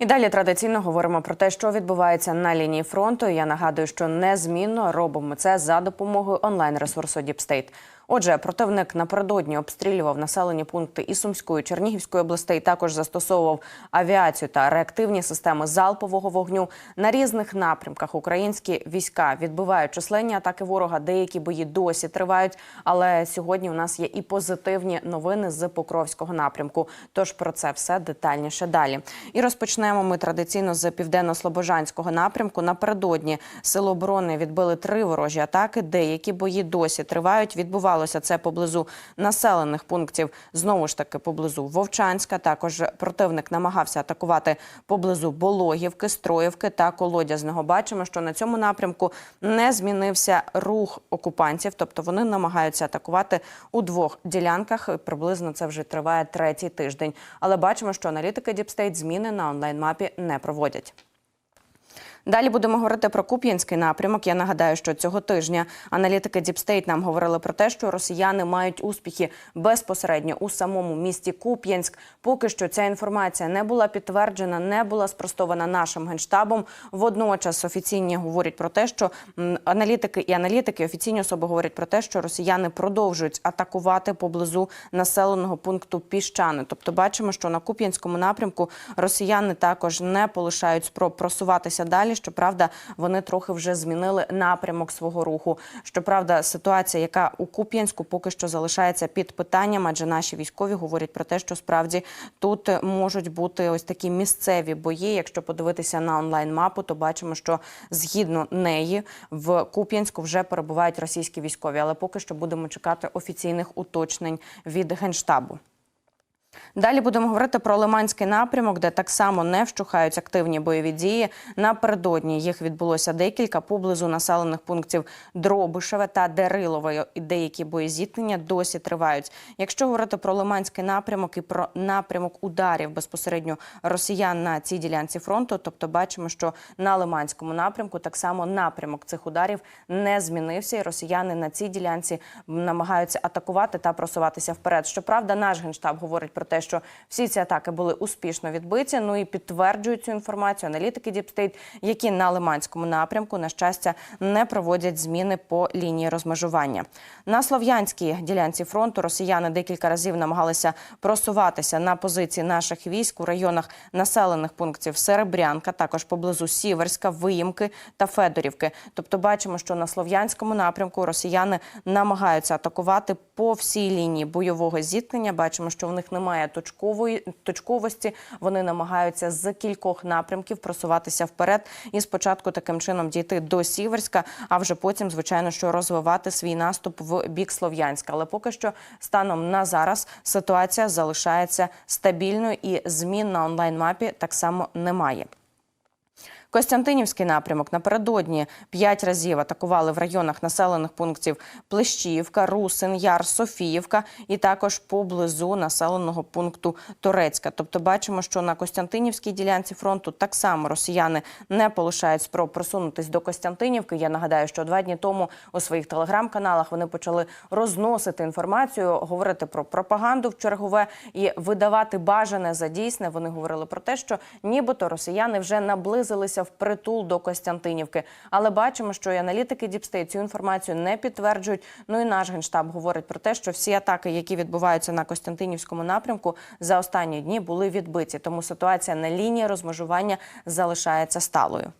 І далі традиційно говоримо про те, що відбувається на лінії фронту. Я нагадую, що незмінно робимо це за допомогою онлайн-ресурсу Діпстейт. Отже, противник напередодні обстрілював населені пункти і Сумської, і Чернігівської областей. Також застосовував авіацію та реактивні системи залпового вогню на різних напрямках. Українські війська відбивають численні атаки ворога. Деякі бої досі тривають. Але сьогодні у нас є і позитивні новини з Покровського напрямку. Тож про це все детальніше далі. І розпочнемо ми традиційно з південно-слобожанського напрямку. Напередодні сили оборони відбили три ворожі атаки. Деякі бої досі тривають. Відбувалося це поблизу населених пунктів. Знову ж таки, поблизу Вовчанська. Також противник намагався атакувати поблизу Бологівки, Строївки та Колодязного. Бачимо, що на цьому напрямку не змінився рух окупантів, тобто вони намагаються атакувати у двох ділянках. Приблизно це вже триває третій тиждень. Але бачимо, що аналітики Діпстейт зміни на онлайн-мапі не проводять. Далі будемо говорити про Куп'янський напрямок. Я нагадаю, що цього тижня аналітики Діпстейт нам говорили про те, що росіяни мають успіхи безпосередньо у самому місті Куп'янськ. Поки що ця інформація не була підтверджена, не була спростована нашим генштабом. Водночас офіційні говорять про те, що аналітики і аналітики офіційні особи говорять про те, що росіяни продовжують атакувати поблизу населеного пункту Піщани. Тобто, бачимо, що на Куп'янському напрямку росіяни також не полишають спроб просуватися далі. Щоправда, вони трохи вже змінили напрямок свого руху. Щоправда, ситуація, яка у Куп'янську поки що залишається під питанням, адже наші військові говорять про те, що справді тут можуть бути ось такі місцеві бої. Якщо подивитися на онлайн-мапу, то бачимо, що згідно неї в Куп'янську вже перебувають російські військові, але поки що будемо чекати офіційних уточнень від генштабу. Далі будемо говорити про Лиманський напрямок, де так само не вщухають активні бойові дії. Напередодні їх відбулося декілька поблизу населених пунктів Дробишеве та Дерилове. Деякі боєзіткнення досі тривають. Якщо говорити про Лиманський напрямок і про напрямок ударів безпосередньо росіян на цій ділянці фронту, тобто бачимо, що на Лиманському напрямку так само напрямок цих ударів не змінився, і росіяни на цій ділянці намагаються атакувати та просуватися вперед. Щоправда, наш генштаб говорить про те, що всі ці атаки були успішно відбиті. Ну і підтверджують цю інформацію аналітики Діпстейт, які на Лиманському напрямку на щастя не проводять зміни по лінії розмежування. На слов'янській ділянці фронту росіяни декілька разів намагалися просуватися на позиції наших військ у районах населених пунктів Серебрянка, також поблизу Сіверська, Виїмки та Федорівки. Тобто, бачимо, що на слов'янському напрямку росіяни намагаються атакувати по всій лінії бойового зіткнення. Бачимо, що в них немає точкової точковості. Вони намагаються з кількох напрямків просуватися вперед і спочатку таким чином дійти до Сіверська, а вже потім, звичайно, що розвивати свій наступ в бік Слов'янська. Але поки що станом на зараз ситуація залишається стабільною і змін на онлайн-мапі так само немає. Костянтинівський напрямок напередодні п'ять разів атакували в районах населених пунктів Плещіївка, Русин, Яр, Софіївка і також поблизу населеного пункту Турецька. Тобто, бачимо, що на Костянтинівській ділянці фронту так само росіяни не полишають спроб просунутись до Костянтинівки. Я нагадаю, що два дні тому у своїх телеграм-каналах вони почали розносити інформацію, говорити про пропаганду в чергове і видавати бажане за дійсне. Вони говорили про те, що нібито росіяни вже наблизилися впритул до Костянтинівки. Але бачимо, що і аналітики Діпстей цю інформацію не підтверджують. Ну і наш генштаб говорить про те, що всі атаки, які відбуваються на Костянтинівському напрямку, за останні дні були відбиті. Тому ситуація на лінії розмежування залишається сталою.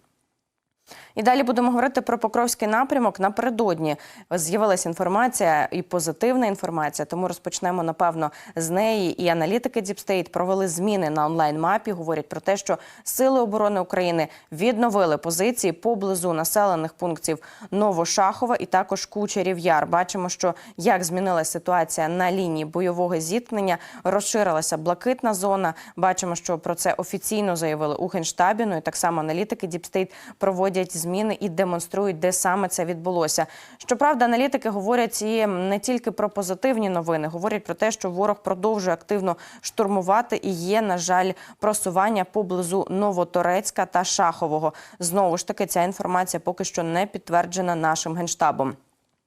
І далі будемо говорити про Покровський напрямок. Напередодні з'явилася інформація і позитивна інформація. Тому розпочнемо напевно з неї. І аналітики Діпстейт провели зміни на онлайн-мапі. Говорять про те, що сили оборони України відновили позиції поблизу населених пунктів Новошахова і також Кучерів Яр. Бачимо, що як змінилася ситуація на лінії бойового зіткнення, розширилася блакитна зона. Бачимо, що про це офіційно заявили у генштабі. Ну і так само аналітики Діпстейт проводять зміни і демонструють, де саме це відбулося. Щоправда, аналітики говорять і не тільки про позитивні новини, говорять про те, що ворог продовжує активно штурмувати і є, на жаль, просування поблизу Новоторецька та Шахового. Знову ж таки, ця інформація поки що не підтверджена нашим генштабом.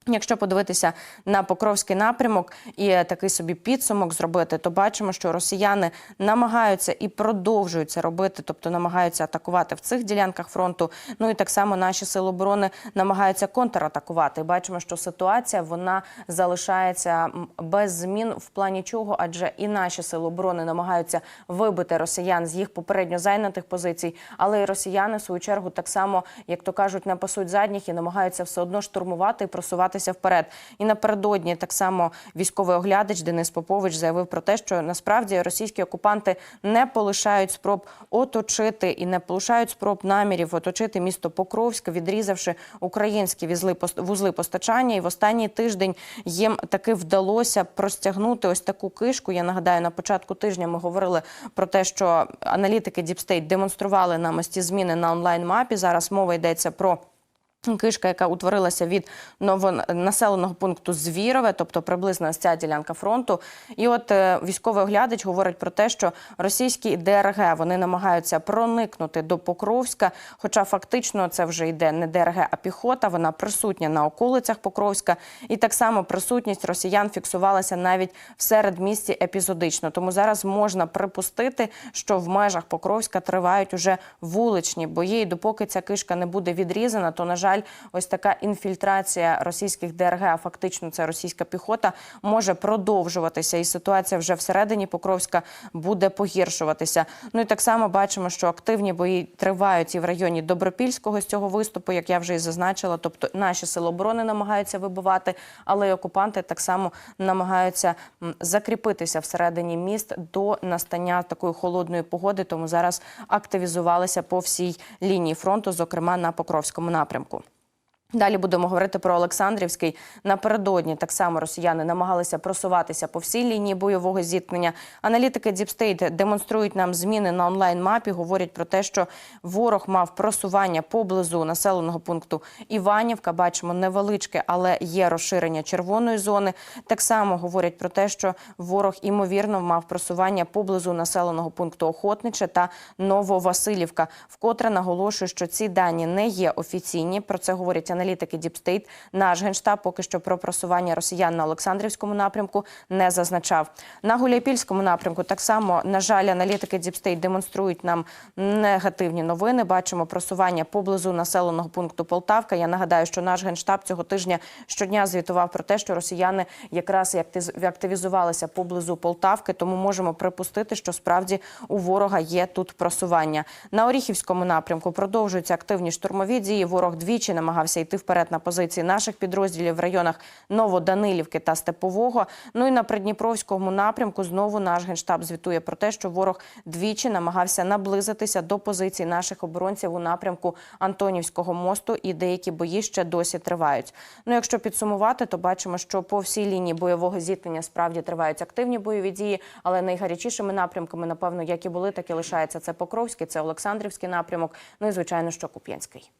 Якщо подивитися на Покровський напрямок і такий собі підсумок зробити, то бачимо, що росіяни намагаються і продовжують це робити, тобто намагаються атакувати в цих ділянках фронту. Ну і так само наші сили оборони намагаються контратакувати. Бачимо, що ситуація вона залишається без змін в плані чого, адже і наші сили оборони намагаються вибити росіян з їх попередньо зайнятих позицій, але і росіяни в свою чергу так само, як то кажуть, не пасуть задніх і намагаються все одно штурмувати і просуватися вперед. І напередодні так само військовий оглядач Денис Попович заявив про те, що насправді російські окупанти не полишають спроб оточити і не полишають спроб намірів оточити місто Покровськ, відрізавши українські візли вузли постачання. І в останній тиждень їм таки вдалося простягнути ось таку кишку. Я нагадаю, на початку тижня ми говорили про те, що аналітики State демонстрували нам ось ці зміни на онлайн мапі. Зараз мова йдеться про. Кишка, яка утворилася від новонаселеного пункту Звірове, тобто приблизно ця ділянка фронту. І от е, військовий оглядач говорить про те, що російські ДРГ вони намагаються проникнути до Покровська. Хоча фактично це вже йде не ДРГ, а піхота. Вона присутня на околицях Покровська. І так само присутність росіян фіксувалася навіть в середмісті епізодично. Тому зараз можна припустити, що в межах Покровська тривають уже вуличні бої. І допоки ця кишка не буде відрізана, то на жаль, ось така інфільтрація російських ДРГ, а фактично це російська піхота, може продовжуватися, і ситуація вже всередині Покровська буде погіршуватися. Ну і так само бачимо, що активні бої тривають і в районі Добропільського з цього виступу, як я вже і зазначила. Тобто наші сили оборони намагаються вибивати, але й окупанти так само намагаються закріпитися всередині міст до настання такої холодної погоди. Тому зараз активізувалися по всій лінії фронту, зокрема на Покровському напрямку. Далі будемо говорити про Олександрівський. Напередодні так само росіяни намагалися просуватися по всій лінії бойового зіткнення. Аналітики State демонструють нам зміни на онлайн-мапі. Говорять про те, що ворог мав просування поблизу населеного пункту Іванівка. Бачимо невеличке, але є розширення червоної зони. Так само говорять про те, що ворог імовірно мав просування поблизу населеного пункту Охотниче та Нововасилівка. Вкотре наголошую, що ці дані не є офіційні. Про це говорять аналітики Deep State. Наш генштаб поки що про просування росіян на Олександрівському напрямку не зазначав. На Гуляйпільському напрямку так само, на жаль, аналітики State демонструють нам негативні новини. Бачимо просування поблизу населеного пункту Полтавка. Я нагадаю, що наш генштаб цього тижня щодня звітував про те, що росіяни якраз активізувалися поблизу Полтавки. Тому можемо припустити, що справді у ворога є тут просування. На Оріхівському напрямку продовжуються активні штурмові дії. Ворог двічі намагався йти вперед на позиції наших підрозділів в районах Новоданилівки та Степового. Ну і на Придніпровському напрямку знову наш генштаб звітує про те, що ворог двічі намагався наблизитися до позицій наших оборонців у напрямку Антонівського мосту, і деякі бої ще досі тривають. Ну, якщо підсумувати, то бачимо, що по всій лінії бойового зіткнення справді тривають активні бойові дії, але найгарячішими напрямками, напевно, як і були, так і лишається це Покровський, це Олександрівський напрямок. Ну і звичайно, що Куп'янський.